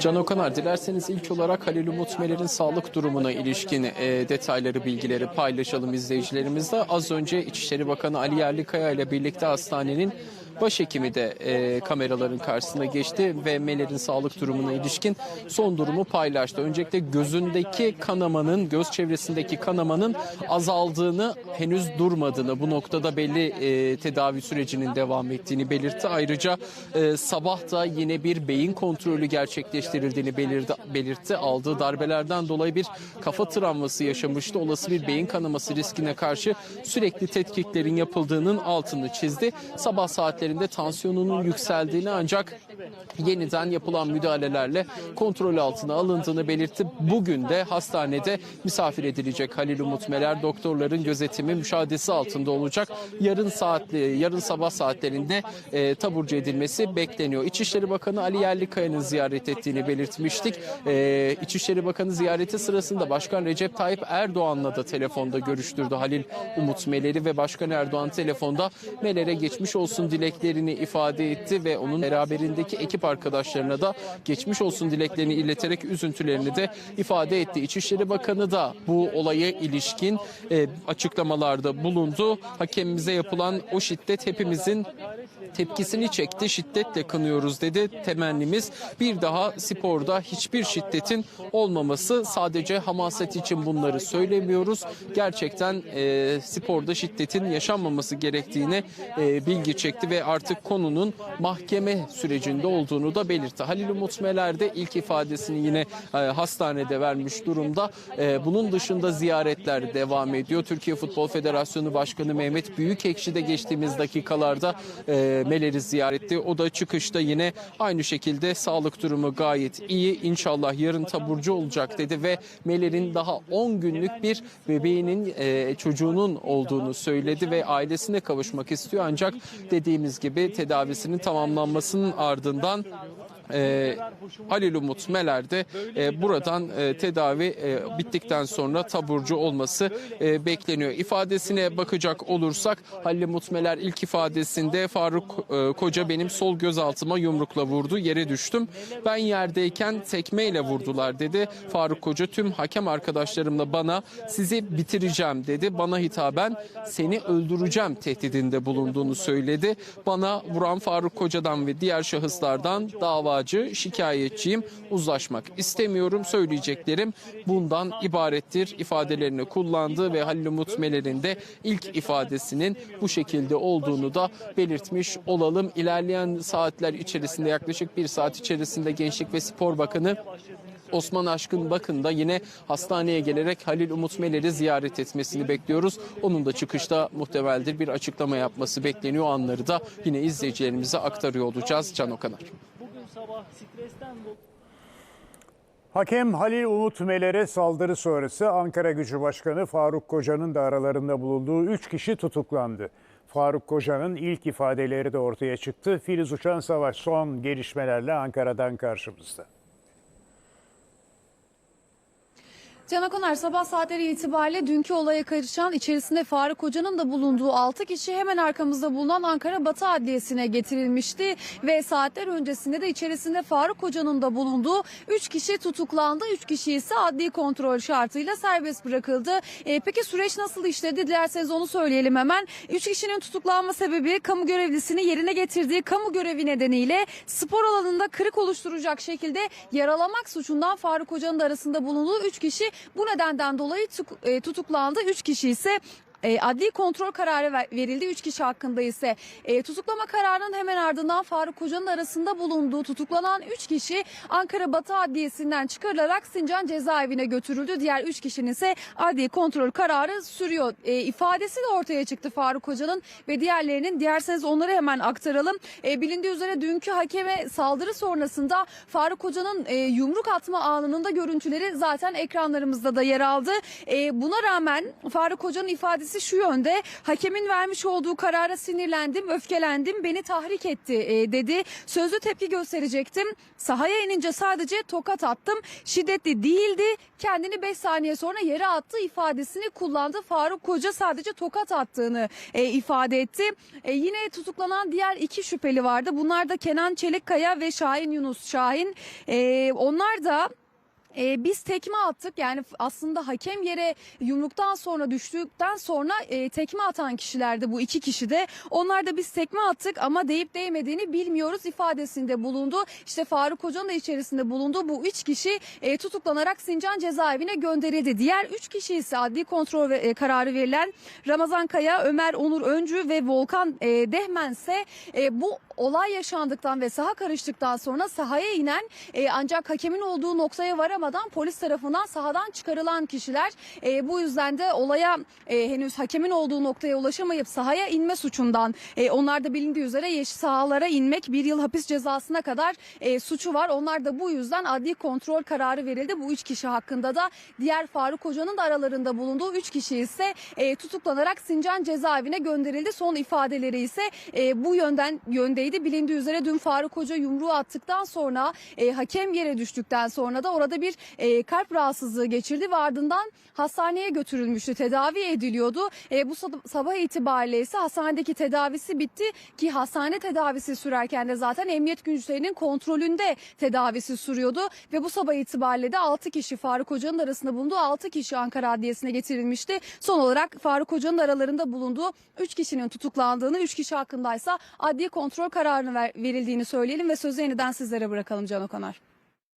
Can Okanar dilerseniz ilk olarak Halil Umut Meler'in sağlık durumuna ilişkin e, detayları, bilgileri paylaşalım izleyicilerimizle. Az önce İçişleri Bakanı Ali Yerlikaya ile birlikte hastanenin başhekimi de e, kameraların karşısına geçti ve Meler'in sağlık durumuna ilişkin son durumu paylaştı. Öncelikle gözündeki kanamanın, göz çevresindeki kanamanın azaldığını, henüz durmadığını, bu noktada belli e, tedavi sürecinin devam ettiğini belirtti. Ayrıca e, sabah da yine bir beyin kontrolü gerçekleştirildiğini belirdi, belirtti. Aldığı darbelerden dolayı bir kafa travması yaşamıştı. Olası bir beyin kanaması riskine karşı sürekli tetkiklerin yapıldığının altını çizdi. Sabah saatlerinde tansiyonunun yükseldiğini ancak yeniden yapılan müdahalelerle kontrol altına alındığını belirtti. Bugün de hastanede misafir edilecek Halil Umut Meler doktorların gözetimi müşahedesi altında olacak. Yarın saatli yarın sabah saatlerinde e, taburcu edilmesi bekleniyor. İçişleri Bakanı Ali Yerlikaya'nın ziyaret ettiğini belirtmiştik. E, İçişleri Bakanı ziyareti sırasında Başkan Recep Tayyip Erdoğan'la da telefonda görüştürdü Halil Umut Meler'i ve Başkan Erdoğan telefonda Meler'e geçmiş olsun dileklerini ifade etti ve onun beraberindeki ekip arkadaşlarına da geçmiş olsun dileklerini ileterek üzüntülerini de ifade etti. İçişleri Bakanı da bu olaya ilişkin e, açıklamalarda bulundu. Hakemimize yapılan o şiddet hepimizin tepkisini çekti. Şiddetle kınıyoruz dedi. Temennimiz bir daha sporda hiçbir şiddetin olmaması. Sadece hamaset için bunları söylemiyoruz. Gerçekten e, sporda şiddetin yaşanmaması gerektiğine e, bilgi çekti ve artık konunun mahkeme sürecinde olduğunu da belirtti. Halil Umut Meler de ilk ifadesini yine e, hastanede vermiş durumda. E, bunun dışında ziyaretler devam ediyor. Türkiye Futbol Federasyonu Başkanı Mehmet Büyükekşi de geçtiğimiz dakikalarda e, Meler'i ziyaret etti. O da çıkışta yine aynı şekilde sağlık durumu gayet iyi. İnşallah yarın taburcu olacak dedi ve Meler'in daha 10 günlük bir bebeğinin çocuğunun olduğunu söyledi ve ailesine kavuşmak istiyor. Ancak dediğimiz gibi tedavisinin tamamlanmasının ardından ardından e, Halil Umut Meler de e, buradan e, tedavi e, bittikten sonra taburcu olması e, bekleniyor. İfadesine bakacak olursak Halil Umut Meler ilk ifadesinde Faruk e, Koca benim sol gözaltıma yumrukla vurdu yere düştüm. Ben yerdeyken tekmeyle vurdular dedi. Faruk Koca tüm hakem arkadaşlarımla bana sizi bitireceğim dedi. Bana hitaben seni öldüreceğim tehdidinde bulunduğunu söyledi. Bana vuran Faruk Koca'dan ve diğer şahıslardan davacı, şikayetçiyim. Uzlaşmak istemiyorum. Söyleyeceklerim bundan ibarettir ifadelerini kullandı ve Halil Umut Meler'in de ilk ifadesinin bu şekilde olduğunu da belirtmiş olalım. İlerleyen saatler içerisinde yaklaşık bir saat içerisinde Gençlik ve Spor Bakanı Osman Aşkın Bakın da yine hastaneye gelerek Halil Umut Meler'i ziyaret etmesini bekliyoruz. Onun da çıkışta muhtemeldir bir açıklama yapması bekleniyor. Anları da yine izleyicilerimize aktarıyor olacağız. Can Okanar. Sabah stresten dolayı Hakem Halil Umut Meler'e saldırı sonrası Ankara Gücü Başkanı Faruk Koca'nın da aralarında bulunduğu 3 kişi tutuklandı. Faruk Koca'nın ilk ifadeleri de ortaya çıktı. Filiz Uçan Savaş son gelişmelerle Ankara'dan karşımızda. Can Akoner sabah saatleri itibariyle dünkü olaya karışan içerisinde Faruk Hoca'nın da bulunduğu 6 kişi hemen arkamızda bulunan Ankara Batı Adliyesi'ne getirilmişti. Ve saatler öncesinde de içerisinde Faruk Hoca'nın da bulunduğu 3 kişi tutuklandı. 3 kişi ise adli kontrol şartıyla serbest bırakıldı. E, peki süreç nasıl işledi? Dilerseniz onu söyleyelim hemen. 3 kişinin tutuklanma sebebi kamu görevlisini yerine getirdiği kamu görevi nedeniyle spor alanında kırık oluşturacak şekilde yaralamak suçundan Faruk Hoca'nın da arasında bulunduğu 3 kişi bu nedenden dolayı e, tutuklandı. 3 kişi ise e, adli kontrol kararı ver- verildi. 3 kişi hakkında ise e, tutuklama kararının hemen ardından Faruk Hoca'nın arasında bulunduğu tutuklanan 3 kişi Ankara Batı Adliyesi'nden çıkarılarak Sincan Cezaevine götürüldü. Diğer 3 kişinin ise adli kontrol kararı sürüyor. E, ifadesi de ortaya çıktı Faruk Hoca'nın ve diğerlerinin. Dilerseniz onları hemen aktaralım. E, bilindiği üzere dünkü hakeme saldırı sonrasında Faruk Hoca'nın e, yumruk atma anının da görüntüleri zaten ekranlarımızda da yer aldı. Buna rağmen Faruk Hoca'nın ifadesi ifadesi şu yönde. Hakemin vermiş olduğu karara sinirlendim, öfkelendim, beni tahrik etti e, dedi. Sözlü tepki gösterecektim. Sahaya inince sadece tokat attım. Şiddetli değildi. Kendini 5 saniye sonra yere attı ifadesini kullandı. Faruk Koca sadece tokat attığını e, ifade etti. E, yine tutuklanan diğer iki şüpheli vardı. Bunlar da Kenan Çelikkaya ve Şahin Yunus Şahin. E, onlar da e, biz tekme attık yani aslında hakem yere yumruktan sonra düştükten sonra e, tekme atan kişilerdi bu iki kişi de. Onlar da biz tekme attık ama deyip değmediğini bilmiyoruz ifadesinde bulundu. İşte Faruk Hoca'nın da içerisinde bulunduğu bu üç kişi e, tutuklanarak Sincan cezaevine gönderildi. Diğer üç kişi ise adli kontrol ve, e, kararı verilen Ramazan Kaya, Ömer Onur Öncü ve Volkan e, Dehmen ise e, bu olay yaşandıktan ve saha karıştıktan sonra sahaya inen e, ancak hakemin olduğu noktaya varamadan polis tarafından sahadan çıkarılan kişiler. E, bu yüzden de olaya e, henüz hakemin olduğu noktaya ulaşamayıp sahaya inme suçundan e, onlar da bilindiği üzere yeşil sahalara inmek bir yıl hapis cezasına kadar e, suçu var. Onlar da bu yüzden adli kontrol kararı verildi. Bu üç kişi hakkında da diğer Faruk Hoca'nın da aralarında bulunduğu üç kişi ise e, tutuklanarak Sincan cezaevine gönderildi. Son ifadeleri ise e, bu yönden yöndeydi. Bilindiği üzere dün Faruk Hoca yumruğu attıktan sonra e, hakem yere düştükten sonra da orada bir e, kalp rahatsızlığı geçirdi ve ardından hastaneye götürülmüştü. Tedavi ediliyordu. E, bu sab- sabah itibariyle ise hastanedeki tedavisi bitti ki hastane tedavisi sürerken de zaten emniyet güçlerinin kontrolünde tedavisi sürüyordu ve bu sabah itibariyle de 6 kişi Faruk Hoca'nın arasında bulunduğu 6 kişi Ankara Adliyesi'ne getirilmişti. Son olarak Faruk Hoca'nın aralarında bulunduğu 3 kişinin tutuklandığını, 3 kişi hakkındaysa adli kontrol kararını ver- verildiğini söyleyelim ve sözü yeniden sizlere bırakalım Can Okanar.